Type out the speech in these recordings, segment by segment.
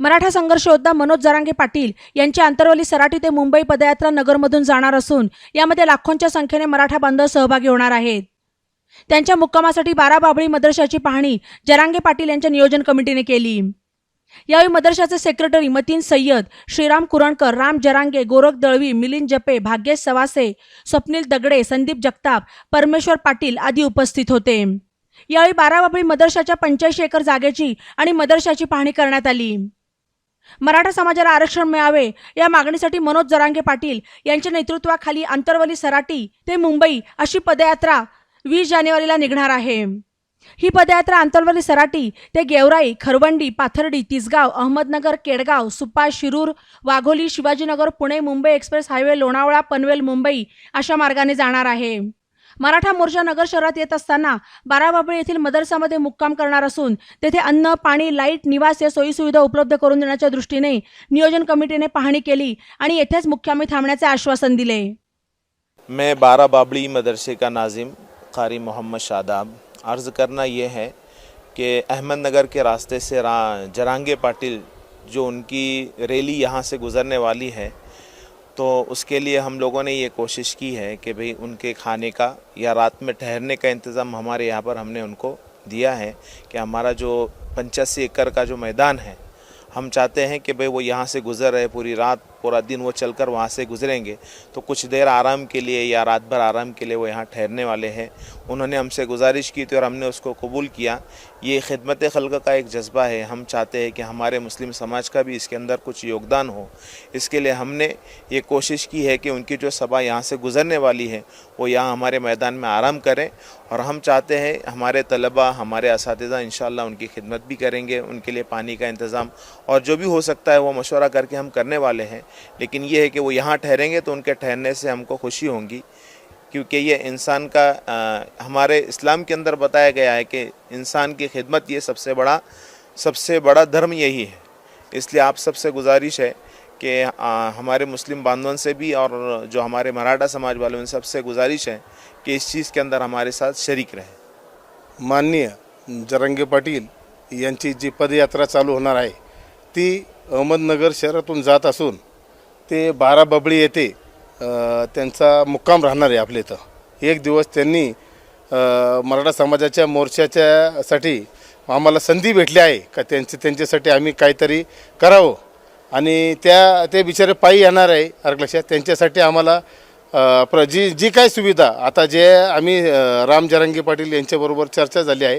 मराठा संघर्ष योद्धा मनोज जरांगे पाटील यांची आंतरवली सराटी ते मुंबई पदयात्रा नगरमधून जाणार असून यामध्ये लाखोंच्या संख्येने मराठा बांधव सहभागी होणार आहेत. त्यांच्या मुक्कामासाठी बारा बाबळी मदरशाची पाहणी जरांगे पाटील यांच्या नियोजन कमिटीने केली. यावेळी मदरशाचे सेक्रेटरी मतीन सय्यद श्रीराम कुरणकर राम जरांगे गोरख दळवी मिलिंद जपे भाग्येश सवासे स्वप्नील दगडे संदीप जगताप परमेश्वर पाटील आदी उपस्थित होते. यावेळी बाराबाबळी मदरशाच्या पंच्याऐंशी एकर जागेची आणि मदरशाची पाहणी करण्यात आली. मराठा समाजाला आरक्षण मिळावे या मागणीसाठी मनोज जरांगे पाटील यांच्या नेतृत्वाखाली आंतरवली सराटी ते मुंबई अशी पदयात्रा वीस जानेवारीला निघणार आहे. ही पदयात्रा आंतरवली सराटी ते गेवराई खरवंडी पाथर्डी तिसगाव अहमदनगर केडगाव सुपा शिरूर वाघोली शिवाजीनगर पुणे मुंबई एक्सप्रेस हायवे लोणावळा पनवेल मुंबई अशा मार्गाने जाणार आहे. मराठा मोर्चा नगर शहरात येत असताना बाराबाबळी येथील मदरसामध्ये मुक्काम करणार असून तेथे अन्न पाणी लाइट निवास या सोयीसुविधा उपलब्ध करून देण्याच्या दृष्टीने नियोजन कमिटीने पाहणी केली आणि येथेच मुक्कामी थांबण्याचे आश्वासन दिले. मैं बाराबाबळी बाबड़ी मदरसे का नाजिम कारी मोहम्मद शादाब. अर्ज़ करना ये है कि अहमदनगर के रास्ते से रा जरांगे पाटिल जो उनकी रैली यहाँ से गुज़रने वाली है तो उसके लिए हम लोगों ने ये कोशिश की है कि भाई उनके खाने का या रात में ठहरने का इंतज़ाम हमारे यहाँ पर हमने उनको दिया है कि हमारा जो पंचासी एकड़ का जो मैदान है हम चाहते हैं कि भाई वो यहाँ से गुज़र रहे पूरी रात पूरा दिन वो चलकर वहाँ से गुजरेंगे तो कुछ देर आराम के लिए या रात भर आराम के लिए वो यहाँ ठहरने वाले हैं उन्होंने हमसे गुजारिश की थी और हमने उसको कबूल किया ये खिदमत खल्क का एक जज्बा है हम चाहते हैं कि हमारे मुस्लिम समाज का भी इसके अंदर कुछ योगदान हो इसके लिए हमने ये कोशिश की है कि उनकी जो सभा यहाँ से गुजरने वाली है वो यहाँ हमारे मैदान में आराम करें और हम चाहते हैं हमारे तलबा हमारे इस इंशाल्लाह उनकी खिदमत भी करेंगे उनके लिए पानी का इंतज़ाम और जो भी हो सकता है वो मशवरा करके हम करने वाले हैं लेकिन ये है कि वो यहाँ ठहरेंगे तो उनके ठहरने से हमको खुशी होगी क्योंकि ये इंसान का अ, हमारे इस्लाम के अंदर बताया गया है कि इंसान की खिदमत ये सबसे बड़ा सबसे बड़ा धर्म यही है इसलिए आप सबसे गुजारिश है कि अ, हमारे मुस्लिम बांधवन से भी और जो हमारे मराठा समाज वालों उन सबसे गुजारिश है कि इस चीज़ के अंदर हमारे साथ शरीक रहे माननीय जरंगे पाटील यांची जी पदयात्रा चालू होणार आहे ती अहमदनगर शहरातून जात असून ते बारा बबळी येथे त्यांचा मुक्काम राहणार आहे आपल्या इथं. एक दिवस त्यांनी मराठा समाजाच्या मोर्चाच्यासाठी आम्हाला संधी भेटली आहे का त्यांचे त्यांच्यासाठी आम्ही काहीतरी करावं. आणि त्या ते बिचारे पायी येणार आहे अर्ग लक्षात त्यांच्यासाठी आम्हाला प्र जी जी काय सुविधा आता जे आम्ही राम जरांगी पाटील यांच्याबरोबर चर्चा झाली आहे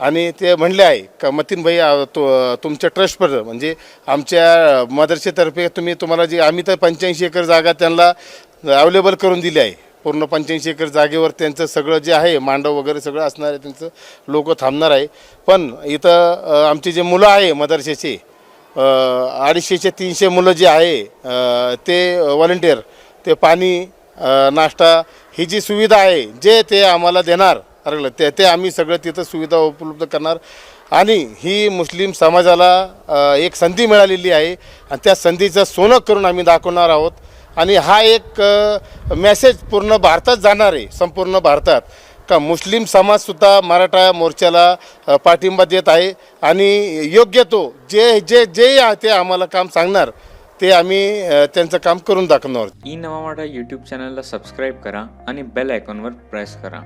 आणि ते म्हणले आहे का मतीन भाई तो तुमच्या ट्रस्टवर म्हणजे आमच्या मदरसेतर्फे तुम्ही तुम्हाला जी आम्ही तर पंच्याऐंशी एकर जागा त्यांना अवेलेबल करून दिली आहे. पूर्ण पंच्याऐंशी एकर जागेवर त्यांचं सगळं जे आहे मांडव वगैरे सगळं असणार आहे त्यांचं लोक थांबणार आहे. पण इथं आमची जे मुलं आहे मदरसेचे अडीचशेचे तीनशे मुलं जे आहे ते व्हॉलेंटियर ते पाणी नाश्ता ही जी सुविधा आहे जे ते आम्हाला देणार अरे ते ते आम्ही सगळं तिथं सुविधा उपलब्ध करणार. आणि ही मुस्लिम समाजाला एक संधी मिळालेली आहे. आणि त्या संधीचं सोनं करून आम्ही दाखवणार आहोत. आणि हा एक मेसेज पूर्ण भारतात जाणार आहे संपूर्ण भारतात. का मुस्लिम समाजसुद्धा मराठा मोर्चाला पाठिंबा देत आहे. आणि योग्य तो जे जे जे ते आम्हाला काम सांगणार ते आम्ही त्यांचं काम करून दाखवणार. ई नवा मराठा यूट्यूब चॅनलला सबस्क्राईब करा आणि बेल आयकॉनवर प्रेस करा.